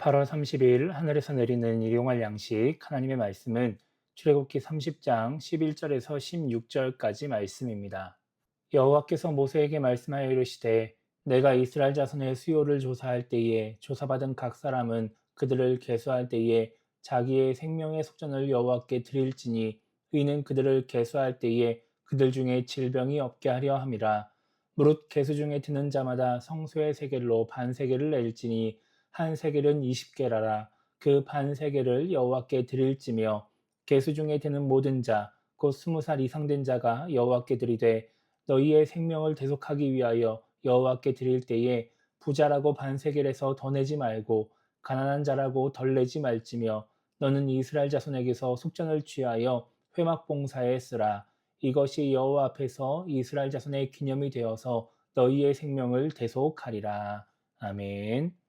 8월 30일 하늘에서 내리는 일용할 양식 하나님의 말씀은 출애굽기 30장 11절에서 16절까지 말씀입니다. 여호와께서 모세에게 말씀하여 이르시되 내가 이스라엘 자손의 수요를 조사할 때에 조사받은 각 사람은 그들을 계수할 때에 자기의 생명의 속전을 여호와께 드릴지니 의는 그들을 계수할 때에 그들 중에 질병이 없게 하려 함이라 무릇 계수 중에 드는 자마다 성소의 세겔로 반 세겔을 낼지니 한 세겔은 20개라라. 그 반 세겔을 여호와께 드릴지며 계수 중에 드는 모든 자 곧 스무 살 이상 된 자가 여호와께 드리되 너희의 생명을 대속하기 위하여 여호와께 드릴 때에 부자라고 반 세겔에서 더 내지 말고 가난한 자라고 덜 내지 말지며 너는 이스라엘 자손에게서 속전을 취하여 회막 봉사에 쓰라. 이것이 여호와 앞에서 이스라엘 자손의 기념이 되어서 너희의 생명을 대속하리라. 아멘.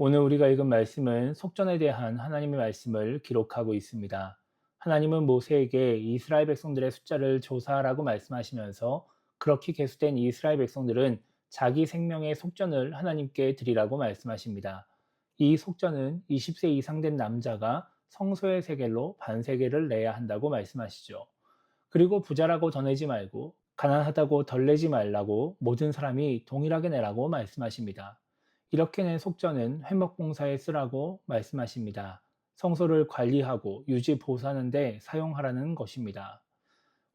오늘 우리가 읽은 말씀은 속전에 대한 하나님의 말씀을 기록하고 있습니다. 하나님은 모세에게 이스라엘 백성들의 숫자를 조사하라고 말씀하시면서 그렇게 계수된 이스라엘 백성들은 자기 생명의 속전을 하나님께 드리라고 말씀하십니다. 이 속전은 20세 이상 된 남자가 성소의 세겔로 반세겔을 내야 한다고 말씀하시죠. 그리고 부자라고 더 내지 말고 가난하다고 덜 내지 말라고 모든 사람이 동일하게 내라고 말씀하십니다. 이렇게 낸 속전은 회목봉사에 쓰라고 말씀하십니다. 성소를 관리하고 유지 보수하는 데 사용하라는 것입니다.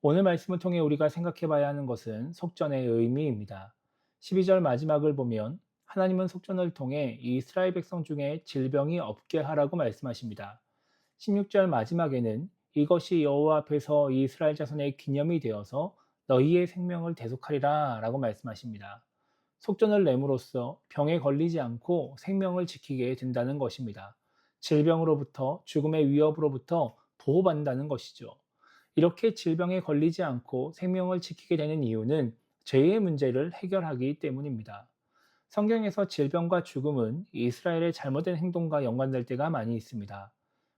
오늘 말씀을 통해 우리가 생각해 봐야 하는 것은 속전의 의미입니다. 12절 마지막을 보면 하나님은 속전을 통해 이스라엘 백성 중에 질병이 없게 하라고 말씀하십니다. 16절 마지막에는 이것이 여호와 앞에서 이스라엘 자손의 기념이 되어서 너희의 생명을 대속하리라 라고 말씀하십니다. 속전을 내므로써 병에 걸리지 않고 생명을 지키게 된다는 것입니다. 질병으로부터 죽음의 위협으로부터 보호받는다는 것이죠. 이렇게 질병에 걸리지 않고 생명을 지키게 되는 이유는 죄의 문제를 해결하기 때문입니다. 성경에서 질병과 죽음은 이스라엘의 잘못된 행동과 연관될 때가 많이 있습니다.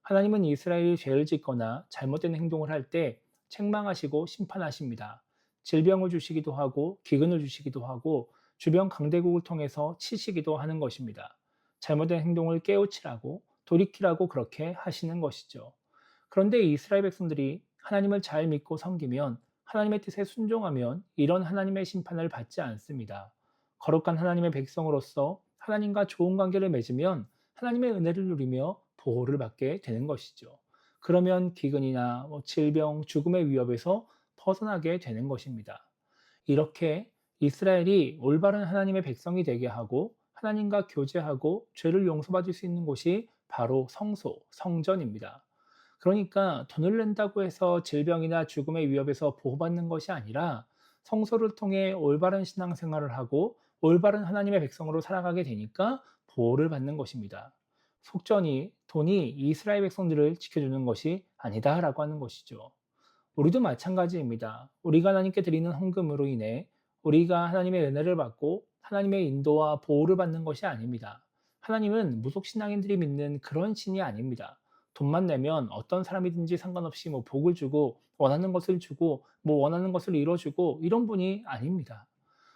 하나님은 이스라엘이 죄를 짓거나 잘못된 행동을 할 때 책망하시고 심판하십니다. 질병을 주시기도 하고 기근을 주시기도 하고 주변 강대국을 통해서 치시기도 하는 것입니다. 잘못된 행동을 깨우치라고 돌이키라고 그렇게 하시는 것이죠. 그런데 이스라엘 백성들이 하나님을 잘 믿고 섬기면 하나님의 뜻에 순종하면 이런 하나님의 심판을 받지 않습니다. 거룩한 하나님의 백성으로서 하나님과 좋은 관계를 맺으면 하나님의 은혜를 누리며 보호를 받게 되는 것이죠. 그러면 기근이나 뭐 질병, 죽음의 위협에서 벗어나게 되는 것입니다. 이렇게 이스라엘이 올바른 하나님의 백성이 되게 하고 하나님과 교제하고 죄를 용서받을 수 있는 곳이 바로 성소, 성전입니다. 그러니까 돈을 낸다고 해서 질병이나 죽음의 위협에서 보호받는 것이 아니라 성소를 통해 올바른 신앙생활을 하고 올바른 하나님의 백성으로 살아가게 되니까 보호를 받는 것입니다. 속전이 돈이 이스라엘 백성들을 지켜주는 것이 아니다라고 하는 것이죠. 우리도 마찬가지입니다. 우리가 하나님께 드리는 헌금으로 인해 우리가 하나님의 은혜를 받고 하나님의 인도와 보호를 받는 것이 아닙니다. 하나님은 무속신앙인들이 믿는 그런 신이 아닙니다. 돈만 내면 어떤 사람이든지 상관없이 뭐 복을 주고 원하는 것을 주고 뭐 원하는 것을 이뤄주고 이런 분이 아닙니다.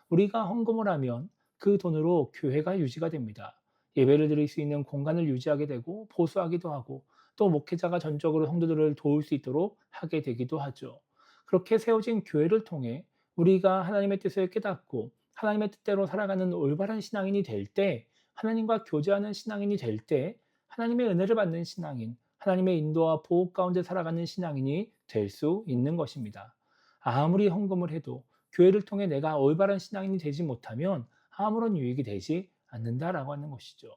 우리가 헌금을 하면 그 돈으로 교회가 유지가 됩니다. 예배를 드릴 수 있는 공간을 유지하게 되고 보수하기도 하고 또 목회자가 전적으로 성도들을 도울 수 있도록 하게 되기도 하죠. 그렇게 세워진 교회를 통해 우리가 하나님의 뜻을 깨닫고 하나님의 뜻대로 살아가는 올바른 신앙인이 될 때 하나님과 교제하는 신앙인이 될 때 하나님의 은혜를 받는 신앙인, 하나님의 인도와 보호 가운데 살아가는 신앙인이 될 수 있는 것입니다. 아무리 헌금을 해도 교회를 통해 내가 올바른 신앙인이 되지 못하면 아무런 유익이 되지 않는다라고 하는 것이죠.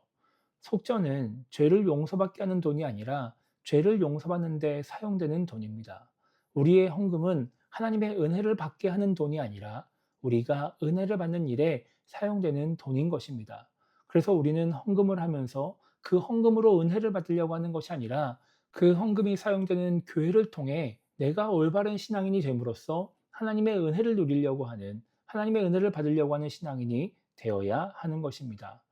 속전은 죄를 용서받게 하는 돈이 아니라 죄를 용서받는 데 사용되는 돈입니다. 우리의 헌금은 하나님의 은혜를 받게 하는 돈이 아니라 우리가 은혜를 받는 일에 사용되는 돈인 것입니다. 그래서 우리는 헌금을 하면서 그 헌금으로 은혜를 받으려고 하는 것이 아니라 그 헌금이 사용되는 교회를 통해 내가 올바른 신앙인이 됨으로써 하나님의 은혜를 누리려고 하는 하나님의 은혜를 받으려고 하는 신앙인이 되어야 하는 것입니다.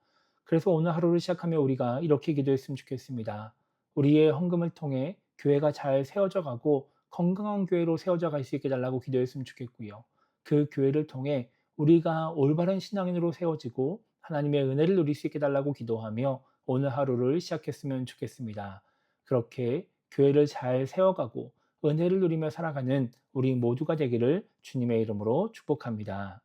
그래서 오늘 하루를 시작하며 우리가 이렇게 기도했으면 좋겠습니다. 우리의 헌금을 통해 교회가 잘 세워져 가고 건강한 교회로 세워져 갈 수 있게 달라고 기도했으면 좋겠고요. 그 교회를 통해 우리가 올바른 신앙인으로 세워지고 하나님의 은혜를 누릴 수 있게 달라고 기도하며 오늘 하루를 시작했으면 좋겠습니다. 그렇게 교회를 잘 세워가고 은혜를 누리며 살아가는 우리 모두가 되기를 주님의 이름으로 축복합니다.